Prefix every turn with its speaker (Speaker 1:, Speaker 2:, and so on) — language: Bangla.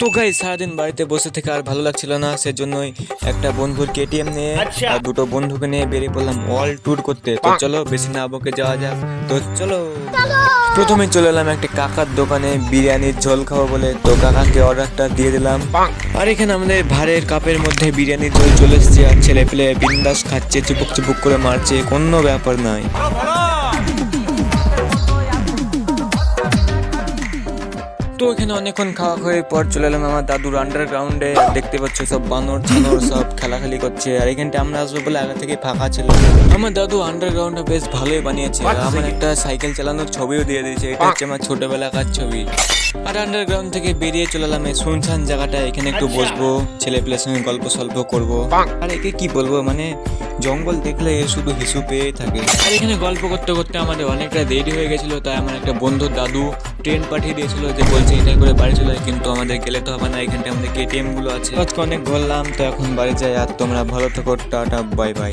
Speaker 1: তো গাই সারাদিন বাড়িতে বসে থেকে আর ভালো লাগছিল না সেজন্যই একটা বন্ধুর কেটিএম নিয়ে আর দুটো বন্ধুকে নিয়ে বেরিয়ে পড়লাম অল ট্যুর করতে। তো চলো বেশি না বকে যাওয়া যাক। তো চলো। প্রথমে চলে এলাম একটা কাকার দোকানে বিরিয়ানির ঝোল খাব বলে। তো কাকাকে অর্ডারটা দিয়ে দিলাম। আর এখানে আমাদের ভারের কাপের মধ্যে বিরিয়ানির ঝোল চলে এসছে আর ছেলে পেলে বিন্দাস খাচ্ছে চুপুক চুপুক করে মারছে। কোনো ব্যাপার নয়। তো এখানে অনেকক্ষণ খাওয়া হয়ে পর চলে এলাম আমার দাদুর আন্ডারগ্রাউন্ডে দেখতে পাচ্ছ সব বানর ছানর সব খেলাখালি করছে। আর এখানটা আমরা আসব বলে আগে থেকে ফাঁকা ছিল। আমার দাদু আন্ডারগ্রাউন্ডটা বেশ ভালোই বানিয়েছে। আমার একটা সাইকেল চালানোর ছবিও দিয়ে দিয়েছে। এটা হচ্ছে আমার ছোটবেলাকার ছবি। আর আন্ডারগ্রাউন্ড থেকে বেরিয়ে চলে এলাম এই শুনশান জায়গাটা এখানে একটু বসবো ছেলে পেলের সঙ্গে গল্প সল্প করব আর একে কি বলব মানে জঙ্গল দেখলে এ শুধু হিসু পেয়ে থাকে। আর এখানে গল্প করতে করতে আমাদের অনেকটা দেরি হয়ে গেছিল তাই আমার একটা বন্ধুর দাদু ট্রেন পাঠিয়ে দিয়েছিল যে বলছে এটা করে বাড়ি চলে যায় কিন্তু আমাদের গেলে তো হবে না এখানটা আমাদের কেটিএমগুলো আছে। আজকে অনেক ঘুরলাম তো এখন বাড়ি যাই আর তোমরা ভালো থাকো টাটা বাই বাই